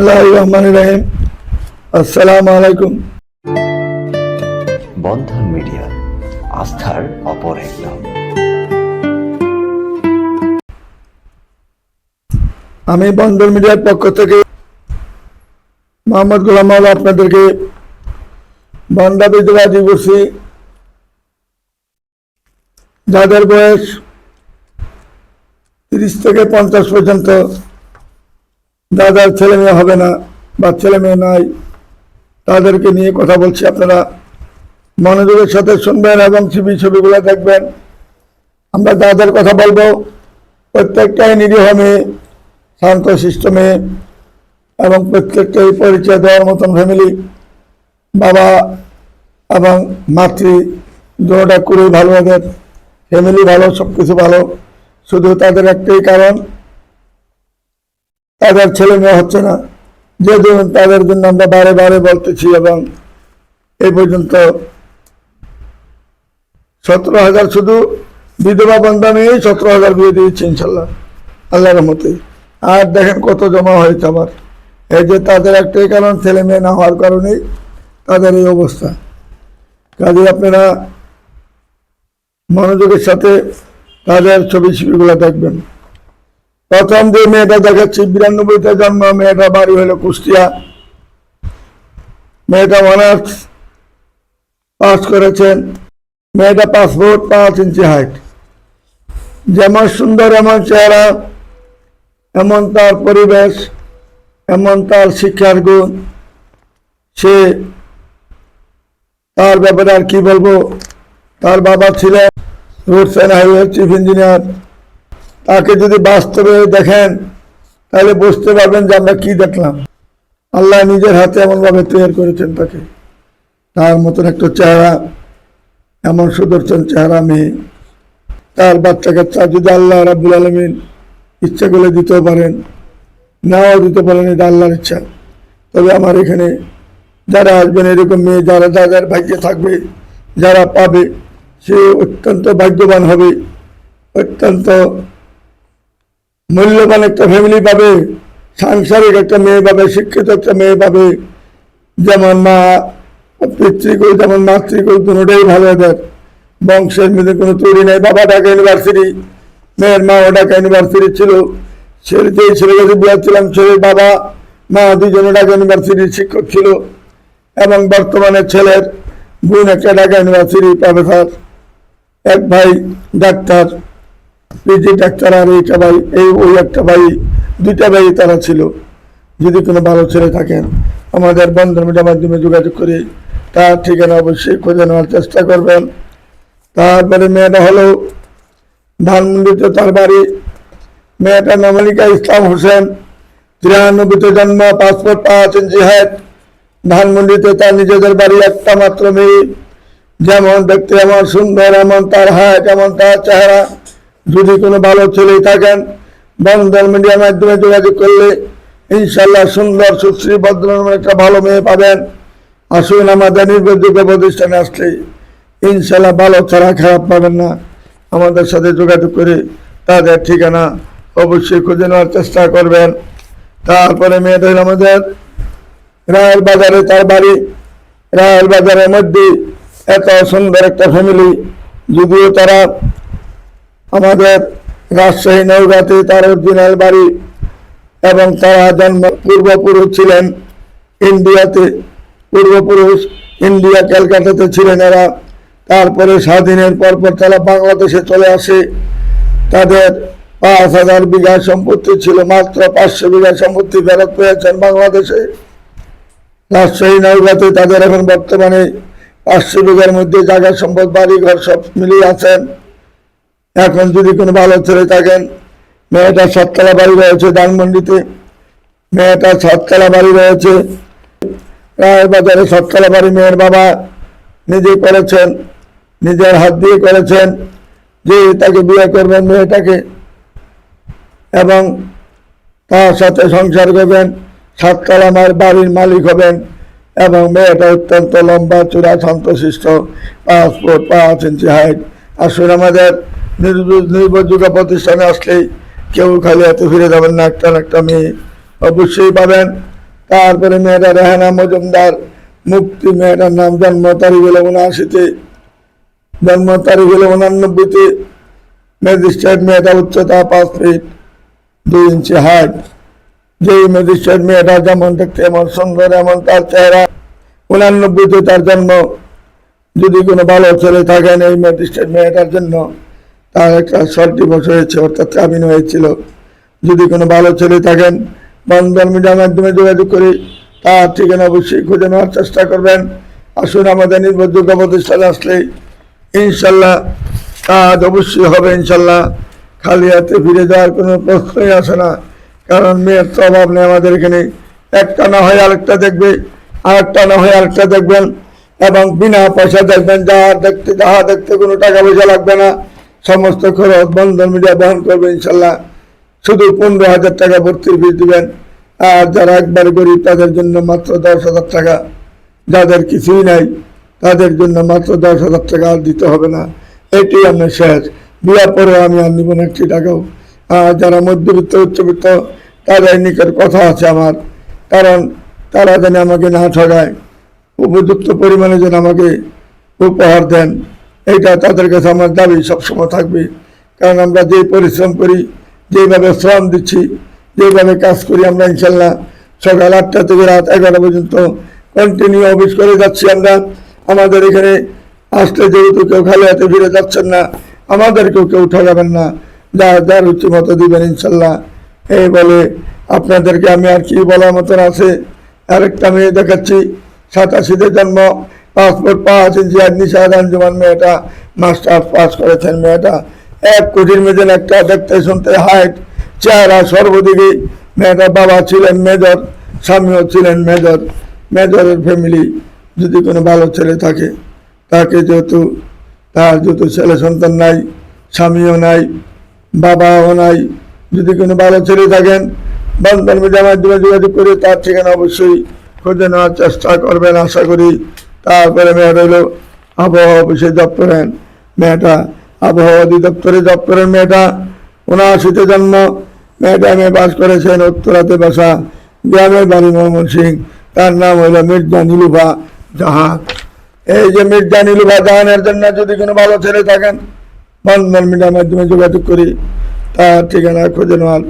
রহমান রাহিম। আসসালামু আলাইকুম। বন্ধন মিডিয়া আস্থার অপর এক নাম আমি বন্দর মিডিয়ার পক্ষ থেকে মোহাম্মদ গোলাম মাওলা আপনাদেরকে বন্দা বিধবা দিবসী যাদের বয়স তিরিশ থেকে পঞ্চাশ পর্যন্ত যাদের ছেলে মেয়ে হবে না বা ছেলে মেয়ে নাই, তাদেরকে নিয়ে কথা বলছি আপনারা। মনোযোগের সাথে শুনবেন এবং ছবি ছবিগুলো দেখবেন। আমরা যাদের কথা বলব। প্রত্যেকটাই নিরীহ মেয়ে, শান্ত, শিষ্ট মেয়ে এবং প্রত্যেকটাই পরিচয় দেওয়ার মতন ফ্যামিলি বাবা এবং মাতৃ দুটা খুবই ভালো ওদের। ফ্যামিলি ভালো সব কিছু ভালো। শুধু তাদের একটাই কারণ তাদের ছেলে মেয়ে হচ্ছে না। যে জন্য তাদের জন্য আমরা বারে বারে বলতেছি এবং এই পর্যন্ত সতেরো হাজার শুধু বিধবা বন্ধা মেয়েই সতেরো হাজার বিয়ে দিয়েছে ইনশাল্লাহ, আল্লাহর রহমতে। আর দেখেন কত জমা হয়েছে আবার এই যে তাদের একটাই কারণ, ছেলে মেয়ে না হওয়ার কারণেই তাদের এই অবস্থা। কাজে আপনারা মনোযোগের সাথে তাদের ছবি ছবিগুলো দেখবেন। প্রথম যে মেয়েটা দেখাচ্ছি বিরানব্বইতে জন্ম, মেয়েটা বাড়ি হলো কুষ্টিয়া। মেয়েটা অনার্স পাস করেছেন। মেয়েটা ফুট পাঁচ ইঞ্চি হাইট। যেমন সুন্দর, এমন চেহারা, এমন তার পরিবেশ, এমন তার শিক্ষার গুণ। সে তার ব্যাপারে আর কি বলব? তার বাবা ছিলেন অ্যান্ড হাইওয়ে চিফ ইঞ্জিনিয়ার। তাকে যদি বাস্তবে দেখেন, তাহলে বুঝতে পারবেন যে আমরা কি দেখলাম। আল্লাহ নিজের হাতে এমনভাবে তৈরি করেছেন তাকে। তার মতন একটা চেহারা, এমন সুদর্শন চেহারা মেয়ে। তার বাচ্চা কাচ্চা যদি আল্লাহ রাবুল আলমিন ইচ্ছা করলে দিতেও পারেন, নাও দিতে পারেন, এটা আল্লাহর ইচ্ছা। তবে আমার এখানে যারা আসবেন, এরকম মেয়ে, যারা যাদের ভাগ্যে থাকবে, যারা পাবে, সে অত্যন্ত ভাগ্যবান হবে। অত্যন্ত মূল্যবান একটা ফ্যামিলি পাবে, সাংসারিক একটা মেয়ে পাবে, শিক্ষিত একটা মেয়ে পাবে। যেমন মা, পিতৃকুল, যেমন মাতৃকুল দুটোটাই ভালো এদের। বংশের মধ্যে কোনো তৈরি নেই। বাবা ঢাকা ইউনিভার্সিটি মেয়ের মা ঢাকা ইউনিভার্সিটি ছিল। ছেলে, যেই ছেলের কাছে বিয়ে ছিলাম ছেলের বাবা, মা দুজনে ঢাকা ইউনিভার্সিটির শিক্ষক ছিল। এবং বর্তমানে ছেলের বোন একটা ঢাকা ইউনিভার্সিটি প্রফেসর এক ভাই ডাক্তার। পিজি ডাক্তার আর এইটা ভাই, এই ওই একটা ভাই, দুইটা ভাই তারা ছিল। যদি কোনো ভালো ছেলে থাকেন, আমাদের বন্ধন মিডিয়ার মাধ্যমে যোগাযোগ করে তার ঠিকানা অবশ্যই খুঁজে নেওয়ার চেষ্টা করবেন। তারপরে মেয়েটা হলো ধানমন্ডিতে তার বাড়ি। মেয়েটা নামালিকা ইসলাম হোসেন, তিরানব্বইতে জন্ম, পাসপোর্ট পাঁচ ইঞ্চি হাইট ধানমন্ডিতে তার নিজেদের বাড়ি একটা মাত্র মেয়ে। যেমন দেখতে এমন সুন্দর, এমন তার হাইট এমন তার চেহারা। যদি কোনো ভালো ছেলে থাকেন, বন্ধন মিডিয়ার মাধ্যমে যোগাযোগ করলে ইনশাল্লাহ সুন্দর, সুশ্রী ভদ্রনামের একটা ভালো মেয়ে পাবেন। আসুন আমাদের নির্ভরযোগ্য প্রতিষ্ঠানে আসলে ইনশাল্লাহ ভালো ছাড়া খারাপ পাবেন না। আমাদের সাথে যোগাযোগ করে তাদের ঠিকানা অবশ্যই খুঁজে নেওয়ার চেষ্টা করবেন। তারপরে মেয়েদের আমাদের রায়ের বাজারে, তার বাড়ি। রায়ের বাজারের মধ্যে এত সুন্দর একটা ফ্যামিলি যদিও তারা আমাদের রাজশাহী নৌগাতে তার অরিজিনাল বাড়ি এবং তারা জন্ম, পূর্বপুরুষ ছিলেন ইন্ডিয়াতে, পূর্বপুরুষ ইন্ডিয়া ক্যালকাটাতে ছিলেন এরা। তারপরে স্বাধীনের পরপর তারা বাংলাদেশে চলে আসে। তাদের পাঁচ হাজার বিঘা সম্পত্তি ছিল, মাত্র পাঁচশো বিঘা সম্পত্তি ফেরত পেয়েছেন বাংলাদেশে। রাজশাহী নৌগাতে তাদের এখন বর্তমানে পাঁচশো বিঘার মধ্যে জায়গা সম্পদ বাড়ি ঘর সব মিলিয়ে আছেন। এখন যদি কোনো ভালো ছেলে থাকেন মেয়েটার সাততলা বাড়ি রয়েছে ধানমন্ডিতে মেয়েটার সাততলা বাড়ি রয়েছে রায়ের বাজারে সাততলা বাড়ি, মেয়ের বাবা নিজেই করেছেন, নিজের হাত দিয়ে করেছেন, যে তাকে বিয়ে করবেন মেয়েটাকে, এবং তার সাথে সংসার করবেন, সাততলা মায়ের বাড়ির মালিক হবেন, এবং মেয়েটা অত্যন্ত লম্বা, চূড়া, শান্তশিষ্ট, পাঁচ ফুট পাঁচ ইঞ্চি হাইট আসুন আমাদের নির্ভরযোগ্য প্রতিষ্ঠানে আসলেই কেউ খালি এত ফিরে যাবেন না। একটা একটা মেয়ে অবশ্যই পাবেন। তারপরে মেয়েটা রেহানা মজুমদার, মুক্তি মেয়েটার নাম জন্ম তারিখ হলো উনআশিতে। জন্ম তারিখ হলো উনানব্বইতে। ম্যাজিস্ট্রেট মেয়েটা উচ্চতা পাঁচ ফিট দুই ইঞ্চি হাইট। যেই ম্যাজিস্ট্রেট মেয়েটা যেমন দেখতে এমন সুন্দর, এমন তার চেহারা। উনানব্বইতে তার জন্ম। যদি কোনো ভালো ছেলে থাকেন এই ম্যাজিস্ট্রেট মেয়েটার জন্য তার একটা শর্ট ডিভোর্স হয়েছে, অর্থাৎ কামিন হয়েছিল। যদি কোনো ভালো ছেলে থাকেন, বন্ধন মিডিয়ার মাধ্যমে যোগাযোগ করে তার ঠিকানা অবশ্যই খুঁজে নেওয়ার চেষ্টা করবেন। আসুন, আমাদের নির্ভরযোগ্য প্রতিষ্ঠানে আসলে ইনশাল্লাহ কাজ অবশ্যই হবে, ইনশাল্লাহ। খালি হাতে ফিরে যাওয়ার কোনো প্রশ্নই আসে না, কারণ মেয়ের তো অভাব নেই আমাদের এখানে। একটা না হয় আরেকটা দেখবে, আরেকটা না হয় আরেকটা দেখবেন। এবং বিনা পয়সা দেখবেন, যা দেখতে, যাহা দেখতে কোনো টাকা পয়সা লাগবে না। সমস্ত খরচ বন্ধন মিডিয়া বহন করবে, ইনশাল্লাহ। শুধু পনেরো হাজার টাকা ভর্তির ফিস দিবেন। আর যারা একবার গরিব, তাদের জন্য মাত্র দশ হাজার টাকা। যাদের কিছুই নাই, তাদের জন্য মাত্র দশ হাজার টাকা আর দিতে হবে না। এটি আমার শেষ। বিয়ার পরে আমি আর নিব না একটি টাকাও। আর যারা মধ্যবিত্ত, উচ্চবিত্ত, তাদের নিকট কথা আছে আমার। কারণ তারা যেন আমাকে না ঠগায়, উপযুক্ত পরিমাণে যেন আমাকে উপহার দেন। এইটা তাদের কাছে আমার দাবি সবসময় থাকবে। কারণ আমরা যে পরিশ্রম করি যেভাবে শ্রম দিচ্ছি যেভাবে কাজ করি আমরা ইনশাল্লাহ সকাল আটটা থেকে রাত এগারো পর্যন্ত কন্টিনিউ অফিস করে যাচ্ছি আমরা। আমাদের এখানে আসলে যেহেতু কেউ খালি হাতে ফিরে যাচ্ছেন না, আমাদেরকেও কেউ ঠকাবেন না। যা যার রুচি মতো দিবেন ইনশাল্লাহ এই বলে আপনাদেরকে আমি আর কি বলার মতন আছে? আরেকটা মেয়ে দেখাচ্ছি, সাতাশিতে জন্ম। পাসপোর্ট পাঁচ ইঞ্চি আদনি শাহাদ আঞ্জুমান মেয়েটা, মাস্টার্স পাস করেছেন মেয়েটা। এক কোটির মেয়েদের একটা দেখতে শুনতে হাইট, চেহারা সর্বদিকে মেয়েটার বাবা ছিলেন মেজর, স্বামীও ছিলেন মেজর। মেজরের ফ্যামিলি যদি কোনো ভালো ছেলে থাকে, তাকে যেহেতু, তার যেহেতু ছেলে সন্তান নাই, স্বামীও নাই, বাবাও নাই, যদি কোনো ভালো ছেলে থাকেন, বন্ধন মিডিয়ার মাধ্যমে যোগাযোগ করে তার ঠিকানা অবশ্যই খুঁজে নেওয়ার চেষ্টা করবেন। আশা করি তারপরে মেয়ে রইল আবহাওয়া অফিসে জব করেন। মেয়েটা আবহাওয়া অধিদপ্তরে জব করেন। মেয়েটা উনআশিতে জন্ম। মেয়েটা মেয়ে বাস করেছেন উত্তরাতে বাসা। গ্রামের বাড়ি মোহাম্মদ সিং তার নাম হইল মির্জা নীলুফা জাহান এই যে মির্জা নীলুফা জাহানের জন্য যদি কোনো ভালো ছেলে থাকেন, বন্ধন মিডিয়ার মাধ্যমে যোগাযোগ করি। তার ঠিকানা খুঁজে নেওয়ার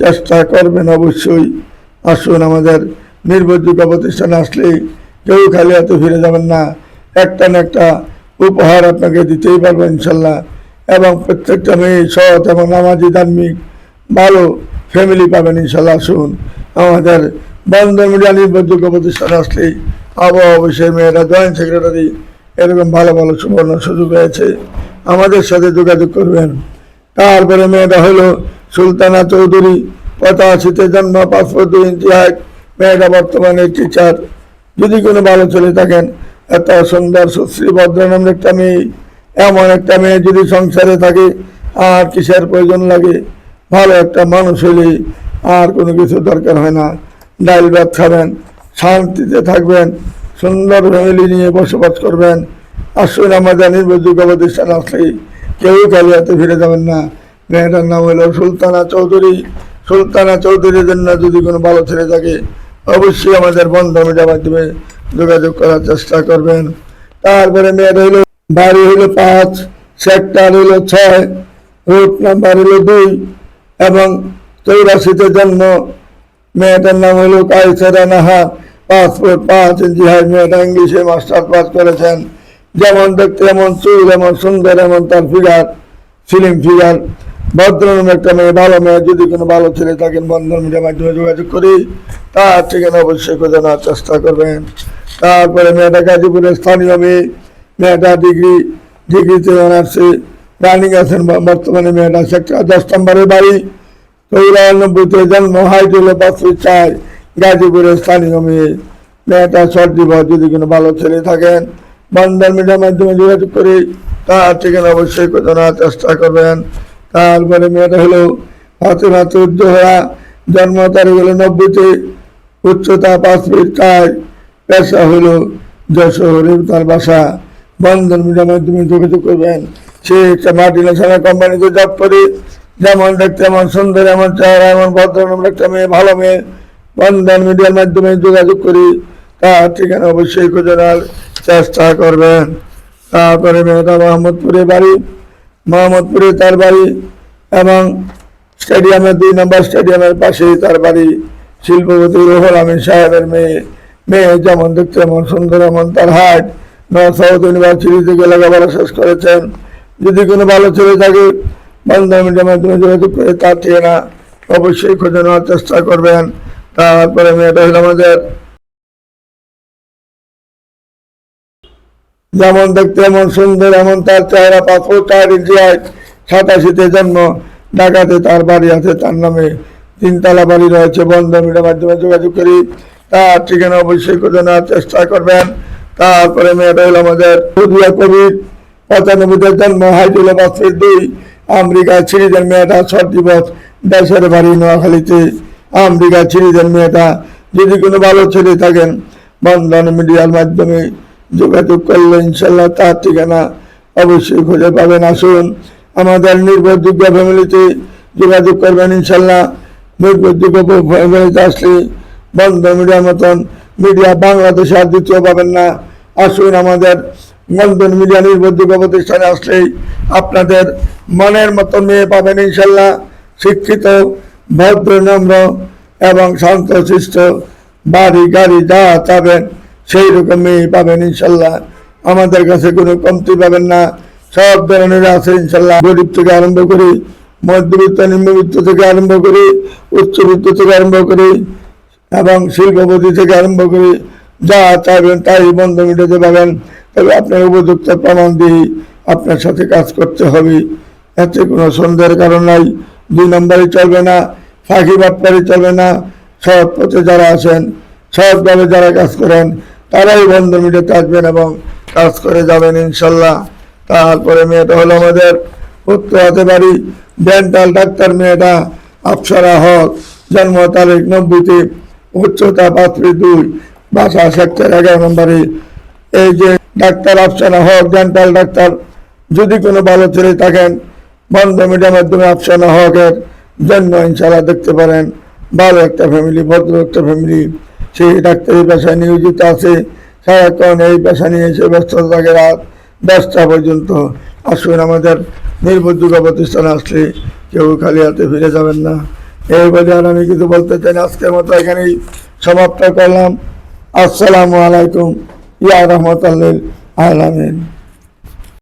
চেষ্টা করবেন অবশ্যই। আসুন আমাদের নির্ভরযোগ্য প্রতিষ্ঠানে আসলেই কেউ খালি হাতে ফিরে যাবেন না। একটা না একটা উপহার আপনাকে দিতেই পারব ইনশাল্লাহ। এবং প্রত্যেকটা মেয়ে, সৎ এবং নামাজি, ধার্মিক, ভালো ফ্যামিলি পাবেন ইনশাল্লাহ, আসুন। আমাদের বন্ধন মিডিয়া নির্ভরযোগ্য প্রতিষ্ঠানে আসলেই আবহাওয়া অবশ্যই মেয়েরা, জয়েন্ট সেক্রেটারি এরকম ভালো ভালো সুবর্ণ সুযোগ রয়েছে আমাদের সাথে যোগাযোগ করবেন। তারপরে মেয়েটা হলো সুলতানা চৌধুরী, পঁচাশিতে জন্ম, পাসপোর্ট দুই ইঞ্চি হাইট। মেয়েটা বর্তমানে টিচার যদি কোনো ভালো ছেলে থাকেন, এত সুন্দর সুশ্রী ভদ্র নামের একটা মেয়ে, এমন একটা মেয়ে যদি সংসারে থাকে, আর কিসের প্রয়োজন লাগে? ভালো একটা মানুষ হলে আর কোনো কিছু দরকার হয় না। ডাইল ভাত খাবেন, শান্তিতে থাকবেন, সুন্দর ফ্যামিলি নিয়ে বসবাস করবেন। আসুন আমাদের নির্ভরযোগ্য প্রতিষ্ঠান আসলেই কেউ খালি হাতে ফিরে যাবেন না। মেয়েটার নাম হলো সুলতানা চৌধুরী। সুলতানা চৌধুরীর জন্য যদি কোনো ভালো ছেলে থাকে অবশ্যই আমাদের বন্ধ মিডিয়ার মাধ্যমে যোগাযোগ করার চেষ্টা করবেন। তারপরে মেয়েটা হইল বাড়ি হইল পাঁচ, সেক্টর হইল ছয় রুট নাম্বার হইল দুই এবং চৌরাশিতে জন্ম। মেয়েটার নাম হলো কাইসারা নাহা পাসপোর্ট পাঁচ ইঞ্চি হাই। মেয়েটা ইংলিশে মাস্টার পাস করেছেন। যেমন দেখতে এমন চুল, এমন সুন্দর, এমন তার ফিগার ফিল্ম ফিগার ভদ্রনাম একটা মেয়ে, ভালো মেয়ে, যদি কোনো ভালো ছেলে থাকেন বন্ধন মিডিয়ার মাধ্যমে যোগাযোগ করি। তার ঠিকানা অবশ্যই খোঁজে নেওয়ার চেষ্টা করবেন। তারপরে মেয়েটা গাজীপুরের স্থানীয় মেয়ে, মেয়েটা ডিগ্রি, ডিগ্রিতে অনার্সে রানিং আছেন বর্তমানে মেয়েটা সেক্টর দশ নম্বরের বাড়ি। চৌরানব্বইতে জন্ম হাইট হলো চার গাজীপুরের স্থানীয় মেয়ে। মেয়েটা শর্ট দিব যদি কোনো ভালো ছেলে থাকেন বন্ধন মিডিয়ার মাধ্যমে যোগাযোগ করে। তার ঠিকানা অবশ্যই খোঁজে নেওয়ার চেষ্টা করবেন। তারপরে মেয়েটা হলো হাতে উদ্যোগরা জন্ম তারিখ হলো নব্বইতে, উচ্চতা পাঁচ ফিট চার, পেশা হলো যশোরে তার বাসা। বন্ধন মিডিয়ার মাধ্যমে যোগাযোগ করবেন। সে একটা মাল্টিনেশনাল কোম্পানিতে জব করে। যেমন দেখতে এমন সুন্দর, এমন চেহারা, এমন ভদ্র নামের একটা মেয়ে, ভালো মেয়ে। বন্ধন মিডিয়ার মাধ্যমে যোগাযোগ করি। তার ঠিকানা অবশ্যই খুঁজে চেষ্টা করবেন। তারপরে মেয়েটা মোহাম্মদপুরে বাড়ি। মোহাম্মদপুরে তার বাড়ি এবং স্টেডিয়ামের দুই নম্বর স্টেডিয়ামের পাশেই তার বাড়ি শিল্পপতি রুহুল আমিন সাহেবের মেয়ে মেয়ে যেমন দেখতে এমন সুন্দর, এমন তার হাট। নর্থ সাউথ ইউনিভার্সিটি থেকে লেখাপড়া শেষ করেছেন, যদি কোনো ভালো ছেলে থাকে বন্ধন মিডিয়ার মাধ্যমে যোগাযোগ করে তার ঠিকানা অবশ্যই খুঁজে নেওয়ার চেষ্টা করবেন। তারপরে মেয়েটা হলো আমাদের যেমন দেখতে এমন সুন্দর, এমন তার চেহারা পাসপোর্ট চার ইঞ্চি হাইট, সাতাশিতে জন্ম। ঢাকাতে তার বাড়ি আছে, তার নামে তিনতলা বাড়ি রয়েছে বন্ধন মিডিয়ার মাধ্যমে যোগাযোগ করি। তার ঠিকানা অবশ্যই খুঁজে নেওয়ার চেষ্টা করবেন। তারপরে মেয়েটা হলো আমাদের হুদিয়া কবির। পঁচানব্বইতে জন্ম হাইট হলো পাঁচ ফিট দুই। আমেরিকা ছিঁড়িদের মেয়েটা ছট দিবস, দেশের বাড়ি নোয়াখালীতে। আমেরিকা ছিঁড়িদের মেয়েটা, যদি কোনো ভালো ছেলে থাকেন, বন্ধন মিডিয়ার মাধ্যমে যোগাযোগ করলে ইনশাল্লাহ তার ঠিকানা অবশ্যই খুঁজে পাবেন। আসুন, আমাদের নির্ভরযোগ্য ফ্যামিলিতে যোগাযোগ করবেন ইনশাল্লাহ নির্ভরযোগ্য ফ্যামিলিতে আসলে বন্ধ মিডিয়ার মতন মিডিয়া বাংলাদেশে আর দ্বিতীয় পাবেন না। আসুন, আমাদের বন্ধন মিডিয়া নির্ভরযোগ্য প্রতিষ্ঠানে আসলেই আপনাদের মনের মতো মেয়ে পাবেন ইনশাল্লাহ শিক্ষিত, ভদ্র, নম্র এবং শান্ত, শিষ্ট, বাড়ি, গাড়ি, যা চাবেন। সেই রকম মেয়ে পাবেন ইনশাল্লাহ। আমাদের কাছে কোনো কমতি পাবেন না। সব ধরনের আছে ইনশাল্লাহ। গরিব থেকে আরম্ভ করি মধ্যবিত্ত, নিম্নবিত্ত থেকে আরম্ভ করি উচ্চবিত্ত থেকে আরম্ভ করি এবং শিল্পপতি থেকে আরম্ভ করি যা চাইবেন তাই বন্ধ মিটাতে পাবেন তবে আপনার উপযুক্ত প্রমাণ দিয়ে আপনার সাথে কাজ করতে হবে। এতে কোনো সন্দেহের কারণ নাই। দুই নম্বরই চলবে না, ফাঁকি বাটপারি চলবে না। সৎ পথে যারা আছেন, সৎভাবে যারা কাজ করেন তারাই বন্ধ মিটাতে আসবেন এবং কাজ করে যাবেন ইনশাল্লাহ। তারপরে মেয়েটা হলো আমাদের উত্তর হাতে বাড়ি ডেন্টাল ডাক্তার মেয়েটা আফসারা হক, জন্ম তারিখ নব্বইতে, উচ্চতা ফিট দুই, বাসা সেক্টর এগারো নম্বরে। এই যে doctor Afsana Haque dental doctor, যদি কোনো ভালো ছেলে থাকেন, বন্ধ মিডিয়ার মাধ্যমে আফসানা হকের জন্য ইনশাল্লাহ দেখতে পারেন। ভালো একটা ফ্যামিলি ভদ্র একটা ফ্যামিলি সেই ডাক্তারের পেশায় নিয়োজিত আছে। সারাক্ষণ এই পেশা নিয়ে এসে ব্যস্ত থাকে রাত দশটা পর্যন্ত। আসুন আমাদের নির্ভরযোগ্য প্রতিষ্ঠান আসলে কেউ খালি হাতে ফিরে যাবেন না। এই বলে আর আমি কিছু বলতে চাই না। আজকের মতো এখানেই সমাপ্ত করলাম। আসসালামু আলাইকুম। ইয়া রহমতাল আলামিন।